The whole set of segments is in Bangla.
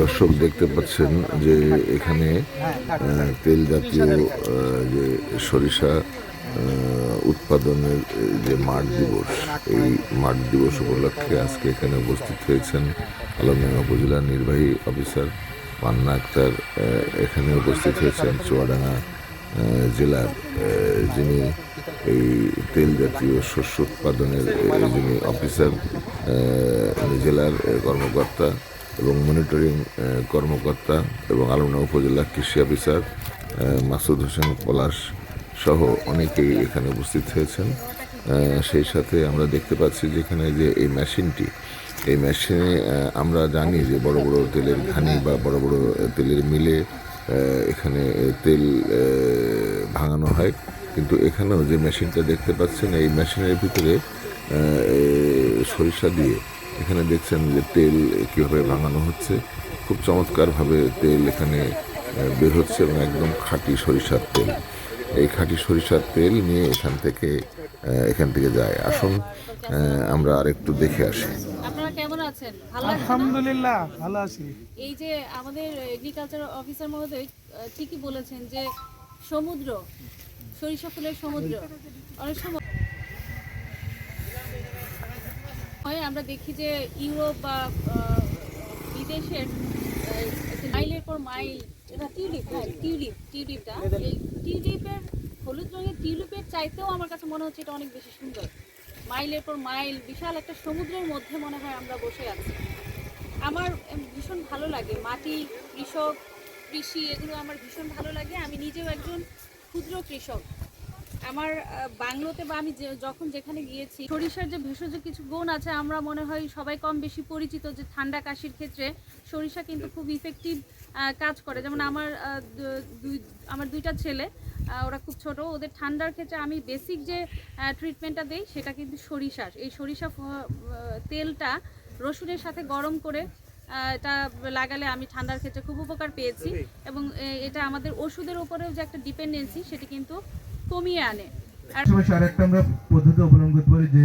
দর্শক দেখতে পাচ্ছেন যে এখানে তেল জাতীয় যে সরিষা উৎপাদনের যে মাঠ দিবস, এই মাঠ দিবস উপলক্ষে আজকে এখানে উপস্থিত হয়েছেন আলমডাঙ্গা উপজেলার নির্বাহী অফিসার পান্না আক্তার এখানে উপস্থিত হয়েছেন চুয়াডাঙ্গা জেলার যিনি এই তেল জাতীয় শস্য উৎপাদনের যিনি অফিসার জেলার কর্মকর্তা এবং মনিটরিং কর্মকর্তা এবং আলমনা উপজেলা কৃষি অফিসার মাসুদ হোসেন পলাশ সহ অনেকেই এখানে উপস্থিত হয়েছেন। সেই সাথে আমরা দেখতে পাচ্ছি যেখানে যে এই মেশিনটি, এই মেশিনে আমরা জানি যে বড় বড় তেলের ঘানি বা বড় বড় তেলের মিলে এখানে তেল ভাঙানো হয়। কিন্তু এখানেও যে মেশিনটা দেখতে পাচ্ছেন, এই মেশিনের ভিতরে সরিষা দিয়ে এখানে দেখছেন যে তেল কীভাবে ভাঙানো হচ্ছে। খুব চমৎকারভাবে তেল এখানে বের হচ্ছে এবং একদম খাঁটি সরিষার তেল। এই খাঁটি সরিষার তেল নিয়ে এখান থেকে এখান থেকে যায়। আসুন আহ, আমরা আরেকটু দেখে আসি। আপনারা কেমন আছেন? ভালো আলহামদুলিল্লাহ ভালো আছি। এই যে আমাদের এগ্রিকালচার অফিসার মহোদয় ঠিকই বলেছেন যে সমুদ্র সরিষা ফুলের সমুদ্র অনেক সময় হয় আমরা দেখি যে ইউরোপ বা বিদেশের মাইলের পর মাইল এটা টিউলিপ হ্যাঁ টিউলিপ টিউলিপটা এই টিউলিপের হলুদ রঙের টিউলিপের চাইতেও আমার কাছে মনে হচ্ছে এটা অনেক বেশি সুন্দর। মাইলের পর মাইল বিশাল একটা সমুদ্রের মধ্যে মনে হয় আমরা বসে আছি। আমার ভীষণ ভালো লাগে মাটি কৃষক কৃষি এগুলো আমার ভীষণ ভালো লাগে। আমি নিজেও একজন ক্ষুদ্র কৃষক। আমার বাংলোতে বা আমি যে- যখন যেখানে গিয়েছি সরিষার যে ভেষজ কিছু গুণ আছে আমরা মনে হয় সবাই কম বেশি পরিচিত যে ঠান্ডা কাশির ক্ষেত্রে সরিষা কিন্তু খুব ইফেক্টিভ কাজ করে। যেমন আমার দুই আমার দুইটা ছেলে ওরা খুব ছোট। ওদের ঠান্ডার ক্ষেত্রে আমি বেসিক যে ট্রিটমেন্টটা দেই সেটা কিন্তু সরিষার। এই সরিষা তেলটা রসুনের সাথে গরম করে এটা লাগালে আমি ঠান্ডার ক্ষেত্রে খুব উপকার পেয়েছি। এবং এটা আমাদের ওষুধের উপরেও যে একটা ডিপেন্ডেন্সি সেটি কিন্তু কমিয়ে আনে। আর একটা আমরা পদ্ধতি অবলম্বন করতে পারি যে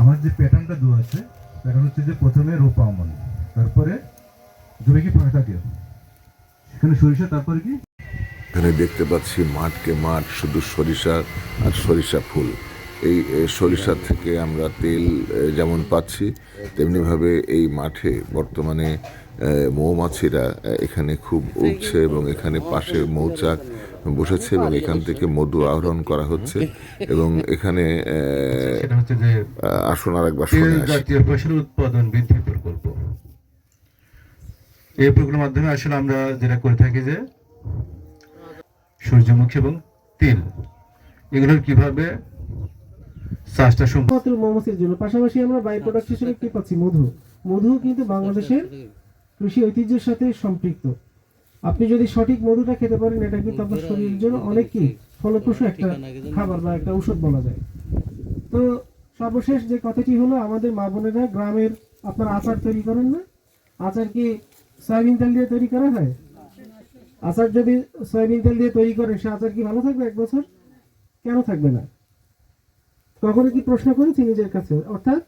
আমার যে প্যাটার্নটা দেওয়া আছে প্যাটার্ন হচ্ছে যে প্রথমে রোপা আমন তারপরে জমি কি ফাঁকা থাকে সেখানে সরিষা তারপরে কি? এখানে দেখতে পাচ্ছি মাঠকে মাঠ শুধু সরিষা আর সরিষা ফুল। এই সরিষা থেকে আমরা তেল যেমন পাচ্ছি তেমনিভাবে এই মাঠে বর্তমানে মৌমাছিরা এখানে খুব উঠছে এবং এখানে পাশে মৌচাক বসেছে এবং এখান থেকে মধু আহরণ করা হচ্ছে এবং এখানে আসুন আর একবার শুনে জাতীয় ফসলের উৎপাদন বৃদ্ধি প্রকল্প। এই প্রকল্পের মাধ্যমে আসলে আমরা যেটা করে থাকি যে সূর্যমুখী এবং তিল এগুলোর কীভাবে চাষটা সম্ভব? মাত্র মৌমাছির জন্য। পাশাপাশি আমরা বাই প্রোডাক্ট হিসেবে কি পাচ্ছি? মধু। মধু কিন্তু বাংলাদেশের কৃষি ঐতিহ্যের সাথে সম্পৃক্ত। আপনি যদি সঠিক মধুটা খেতে পারেন এটা কিন্তু আপনার শরীরের জন্য অনেক কি ফলপ্রসূ একটা খাবার বা একটা ঔষধ বলা যায়। তো সর্বশেষ যে কথাটি হলো আমাদের মা বোনেরা গ্রামের আপনার আচার তৈরি করেন না? আচার কি সয়াবিন তেল দিয়ে তৈরি করা হয়? আচার যদি সয়াবিন তেল দিয়ে তৈরি করেন সে আচার কি ভালো থাকবে এক বছর? কেন থাকবে না? কখনো কি প্রশ্ন করেছি নিজের কাছে? অর্থাৎ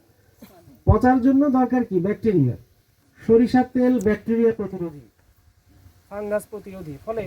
পচার জন্য দরকার কি? ব্যাকটেরিয়া। সরিষার তেল ব্যাকটেরিয়া প্রতিরোধী। ফাঙ্গাস প্রতিরোধী ফলে